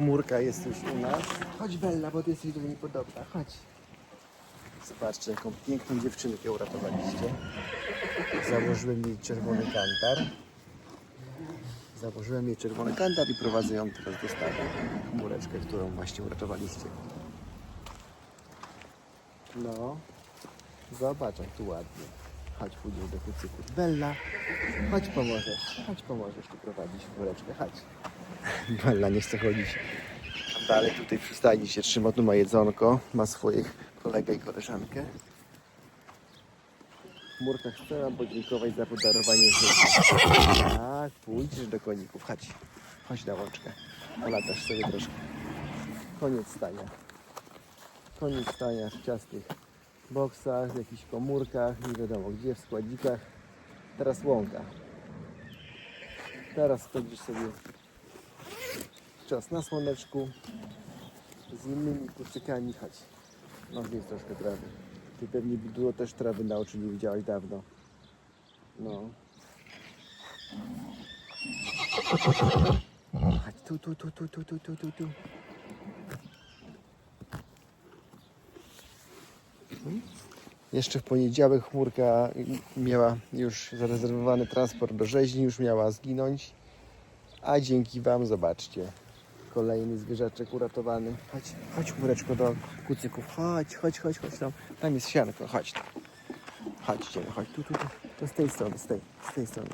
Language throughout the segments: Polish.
Chmurka jest już u nas. Chodź Bella, bo ty jesteś do niej podobna. Chodź. Zobaczcie, jaką piękną dziewczynkę uratowaliście. Założyłem jej czerwony kantar. Założyłem jej czerwony kantar i prowadzę ją teraz do stada. Chmureczkę, którą właśnie uratowaliście. No, zobacz jak tu ładnie. Chodź, pójdziesz do kucyków. Bella, chodź pomożesz. Chodź pomożesz tu prowadzić chmureczkę. Chodź. Bella nie chce chodzić. Dalej tutaj przy stajni się trzyma. Tu ma jedzonko. Ma swoich kolegę i koleżankę. Chmurka chce Wam podziękować za podarowanie życia. Tak, pójdziesz do koników. Chodź. Chodź na łączkę. Polatasz sobie troszkę. Koniec stania. Koniec stania w ciasnych boksach, w jakichś komórkach, nie wiadomo gdzie, w składzikach. Teraz łąka. Teraz spędzisz sobie czas na słoneczku z innymi kucykami. Chodź. No jest troszkę trawy. Ty pewnie dużo też trawy na oczy nie widziałeś dawno. No. Chodź tu, tu, tu, tu, tu, tu, tu, tu, tu. Jeszcze w poniedziałek chmurka miała już zarezerwowany transport do rzeźni, już miała zginąć. A dzięki Wam, zobaczcie, kolejny zwierzaczek uratowany. Chodź, chodź chmureczko do kucyków. Chodź, chodź, chodź, chodź tam. Tam jest sianko, chodź tam. Chodźcie, chodź tu, tu, tu. To z tej strony, z tej, z tej strony.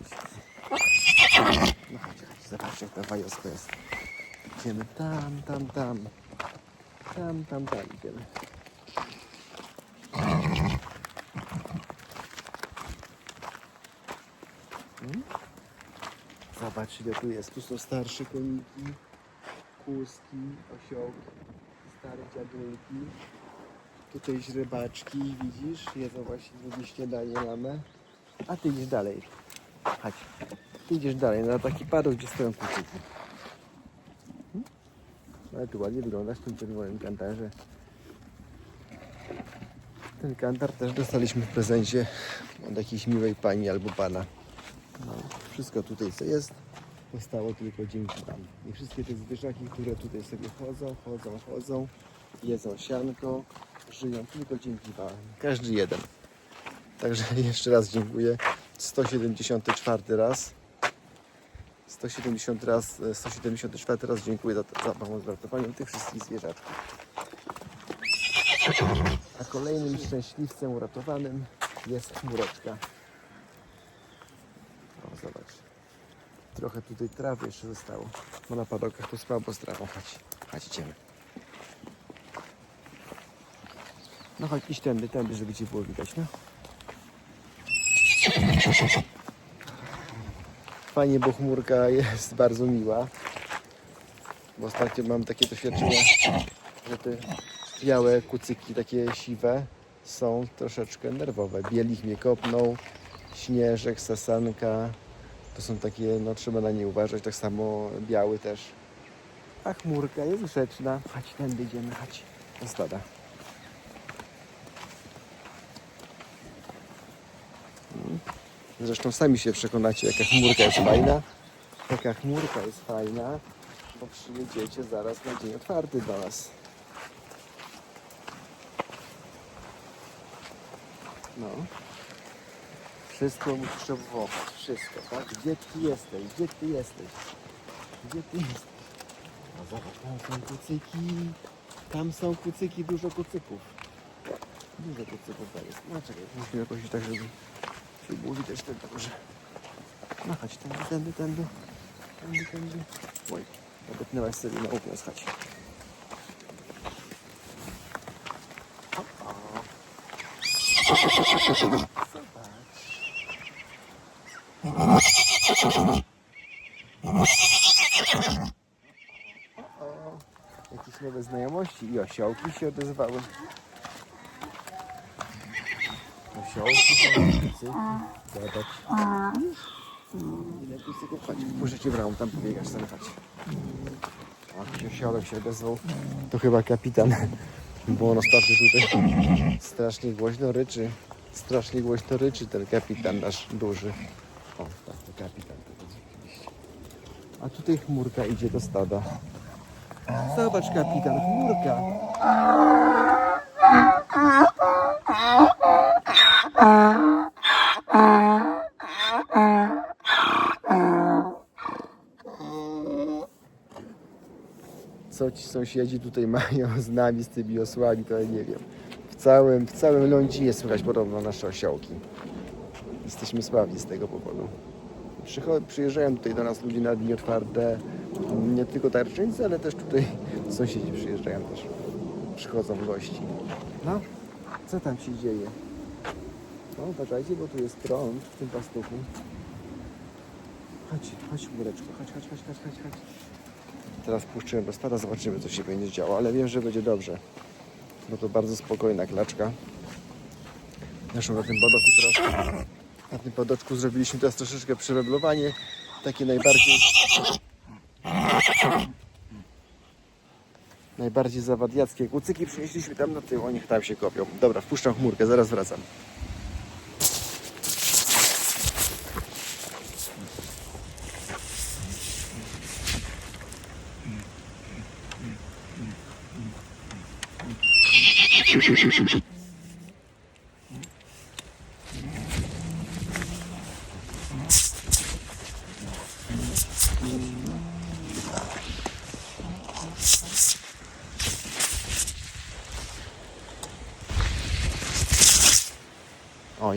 No chodź, chodź, zobaczcie jak ta wajoska jest. Idziemy tam, tam, tam. Tam, tam, tam idziemy. Hmm? Zobacz ile tu jest. Tu są starsze koniki, kózki, osiołki, stare dziadulki. Tutaj źrebaczki, widzisz? Jedzą właśnie drugie śniadanie mamy. A ty idziesz dalej. Chodź. Ty idziesz dalej na taki padok, gdzie stoją kucyki. Hmm? Ale tu ładnie wyglądasz w tym czerwonym kantarze. Ten kantar też dostaliśmy w prezencie od jakiejś miłej pani albo pana. No, wszystko tutaj co jest, powstało tylko dzięki Wam. I wszystkie te zwierzaki, które tutaj sobie chodzą, chodzą, chodzą, jedzą sianko, żyją tylko dzięki Wam. Każdy jeden. Także jeszcze raz dziękuję. 174 raz. 170 raz, 174 raz dziękuję za, za pomoc w ratowaniu tych wszystkich zwierzaczków. A kolejnym szczęśliwcem uratowanym jest chmureczka. O, zobacz. Trochę tutaj trawy jeszcze zostało. Bo na padokach to słabo z trawą. Chodź, chodź, idziemy. No chodź, idź tędy, tędy, żeby Cię było widać, no. Fajnie, bo chmurka jest bardzo miła. Bo ostatnio mam takie doświadczenia, że te białe kucyki, takie siwe, są troszeczkę nerwowe. Bielich mnie kopnął, śnieżek, sasanka. To są takie, no trzeba na nie uważać. Tak samo biały też. A chmurka jest grzeczna. Chodź, tędy idziemy, chodź. Do stada. Zresztą sami się przekonacie, jaka chmurka jest fajna. Jaka chmurka jest fajna, bo przyjedziecie zaraz na dzień otwarty do nas. No. Wszystko musisz obwołać. Wszystko, tak? Gdzie ty jesteś? Gdzie ty jesteś? Gdzie ty jesteś? No zobacz, tam są kucyki. Tam są kucyki, dużo kucyków. Dużo kucyków tam jest. No czekaj, musimy jakoś tak, żeby się było widać ten dobrze. No chodź, tędy, tędy, tędy. Tędy, tędy. Oj, odepnęłaś sobie na układ, chodź. O, jakieś nowe znajomości i osiołki się odezwały. Osiołki, kucyki. Zobacz. Ile kucyków chodź. Muszę cię brał, tam chodź. O, jakiś osiołek się odezwał. To chyba kapitan. Bo on ostatnio tutaj strasznie głośno ryczy. Strasznie głośno ryczy ten kapitan nasz duży. O, tak, to kapitan to jest oczywiście. A tutaj chmurka idzie do stada. Zobacz kapitan, chmurka. Co ci sąsiedzi tutaj mają z nami, z tymi osłami, to ja nie wiem. W całym, w całym Lądzinie słychać podobno nasze osiołki. Jesteśmy sławni z tego powodu. Przyjeżdżają tutaj do nas ludzie na dni otwarte, nie tylko tarczyńcy, ale też tutaj sąsiedzi przyjeżdżają też. Przychodzą gości. No, co tam się dzieje? No, uważajcie, bo tu jest prąd w tym pastuchu. Chodź, chodź, mureczko, chodź, chodź, chodź, chodź, chodź, chodź. Teraz puszczymy do stada, zobaczymy, co się będzie działo, ale wiem, że będzie dobrze. Bo to bardzo spokojna klaczka. Zresztą na tym podoku teraz na tym podoczku zrobiliśmy teraz troszeczkę przemeblowanie. Takie najbardziej najbardziej zawadiackie kucyki przynieśliśmy tam na tył, niech tam się kopią. Dobra, wpuszczam chmurkę, zaraz wracam.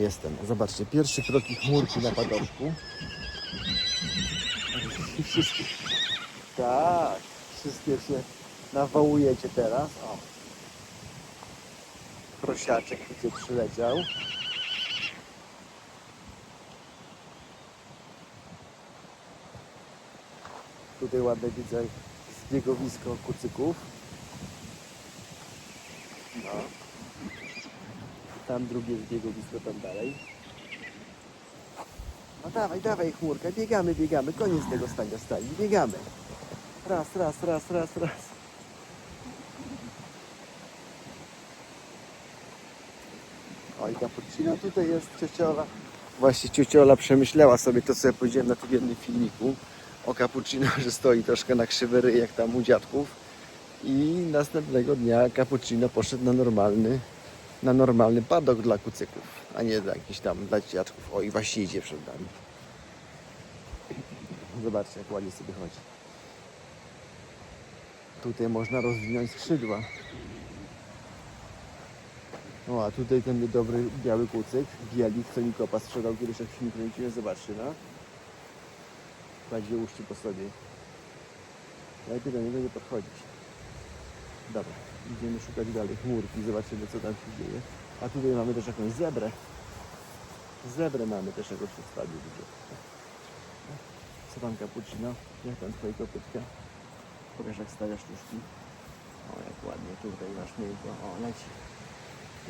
Jestem. Zobaczcie, pierwsze kroki chmurki na padoszku. Wszystkie. Tak, wszystkie się nawołujecie teraz. O. Prosiaczek gdzie przyleciał. Tutaj ładne widzę zbiegowisko kucyków. No. Tam drugie zbiegowisko, tam dalej. No dawaj, dawaj chmurka, biegamy, biegamy, koniec tego stania stali, biegamy. Raz, raz, raz, raz, raz. Oj, cappuccino tutaj jest ciociola. Właśnie ciociola przemyślała sobie to, co ja powiedziałem na tym jednym filmiku o cappuccino, że stoi troszkę na krzywy jak tam u dziadków. I następnego dnia cappuccino poszedł na normalny na normalny padok dla kucyków, a nie dla jakichś tam dla dziadków. O i właśnie idzie przed nami. Zobaczcie, jak ładnie sobie chodzi. Tutaj można rozwinąć skrzydła. O, a tutaj ten niedobry biały kucyk, bielik, co mi kopa sprzedał kiedyś, jak film kręciłem, zobaczcie, no. Kładzie uszczy po sobie. Lepiej do niego nie podchodzić. Dobra, idziemy szukać dalej chmurki, zobaczymy co tam się dzieje. A tutaj mamy też jakąś zebrę. Zebrę mamy też jakoś w stadiu dużo. Co tam cappuccino? Jak tam twoje kopytka? Pokaż jak stawia sztuczki. O jak ładnie tutaj masz miękko. O leci.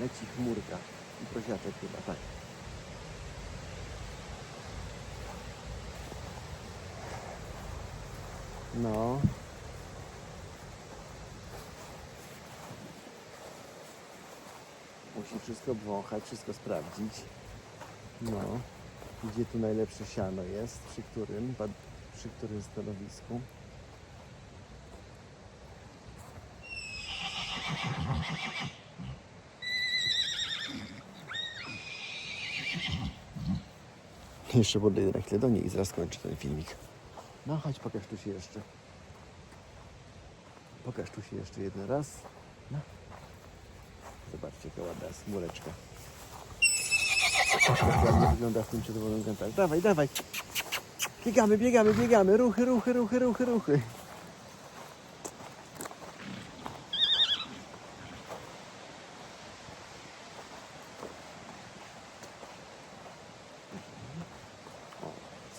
Leci chmurka. I prosiaczek chyba, tak. No. Musi wszystko wąchać, wszystko sprawdzić. No. Gdzie tu najlepsze siano jest, przy którym, przy którym stanowisku. Jeszcze podejdę na chwilę do niej i zaraz skończę ten filmik. No chodź, pokaż tu się jeszcze. Pokaż tu się jeszcze jeden raz. No. Zobaczcie, jaka ładna. Jak ładnie wygląda w tym czerwonym kantach. Dawaj, dawaj. Biegamy, biegamy, biegamy. Ruchy, ruchy, ruchy, ruchy, ruchy.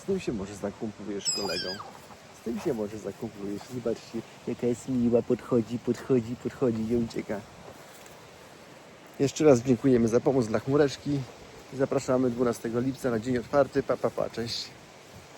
Z tym się może zakumplujesz kolegą. Z tym się może zakumplujesz. Zobaczcie, jaka jest miła. Podchodzi, podchodzi, podchodzi i ucieka. Jeszcze raz dziękujemy za pomoc dla chmureczki. Zapraszamy 12 lipca na dzień otwarty. Pa, pa, pa, cześć.